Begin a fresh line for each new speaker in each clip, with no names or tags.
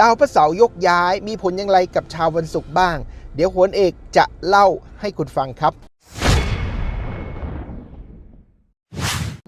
ดาวพระเสาร์ยกย้ายมีผลอย่างไรกับชาววันศุกร์บ้าง เดี๋ยวโหนเอกจะเล่าให้คุณฟังครับ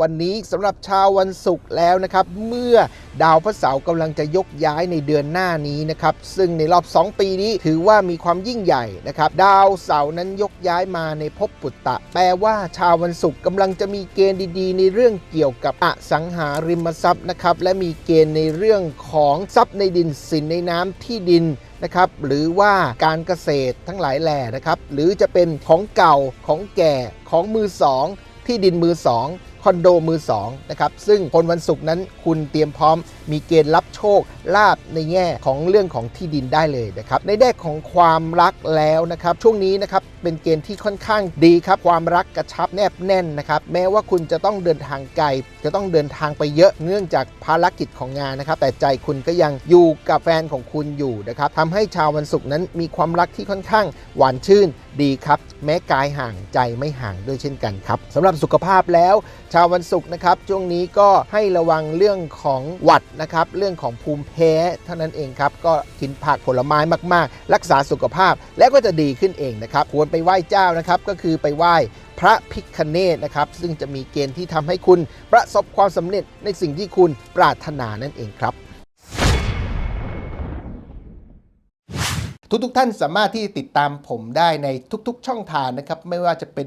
วันนี้สำหรับชาววันศุกร์แล้วนะครับ เมื่อดาวพระเสาร์กำลังจะยกย้ายในเดือนหน้านี้นะครับ ซึ่งในรอบ 2 ปีนี้ถือว่ามีความยิ่งใหญ่นะครับ ดาวเสาร์นั้นยกย้ายมาในภพปุตตะ แปลว่าชาววันศุกร์กำลังจะมีเกณฑ์ดีๆ ในเรื่องเกี่ยวกับอสังหาริมทรัพย์นะครับ และมีเกณฑ์ในเรื่องของทรัพย์ในดินสินในน้ำที่ดินนะครับหรือว่าการเกษตรทั้งหลายแหล่นะครับ หรือจะเป็นของเก่าของแก่ของมือสองที่ดินมือสอง คอนโดมือสองนะครับซึ่งคนวันศุกร์นั้นคุณเตรียมพร้อม มีเกณฑ์รับโชคลาบในแง่ของเรื่องของที่ดินได้เลยนะครับในแง่ของความรักแล้วนะครับช่วงนี้นะครับเป็นเกณฑ์ที่ค่อนข้างดีครับความรักกระชับแนบแน่นนะครับแม้ว่าคุณจะต้องเดินทางไกลจะต้องเดินทางไปเยอะเนื่องจากภารกิจของงานนะครับแต่ใจคุณก็ยังอยู่กับแฟนของคุณอยู่นะครับทำให้ชาววันศุกร์นั้นมีความรักที่ค่อนข้างหวานชื่นดีครับแม้กายห่างใจไม่ห่างด้วยเช่นกันครับสำหรับสุขภาพแล้วชาววันศุกร์นะครับช่วงนี้ก็ให้ระวังเรื่องของหวัดนะครับ เรื่องของภูมิแพ้เท่านั้นเองครับ ก็กินผักผลไม้มากๆ รักษาสุขภาพแล้วก็จะดีขึ้นเองนะครับ ควรไปไหว้เจ้านะครับ ก็คือไปไหว้พระพิคเนตนะครับ ซึ่งจะมีเกณฑ์ที่ทำให้คุณประสบความสำเร็จในสิ่งที่คุณปรารถนานั่นเองครับทุกๆทท่านสามารถที่ติดตามผมได้ในทุกๆ ช่องทางนะครับ ไม่ว่าจะเป็น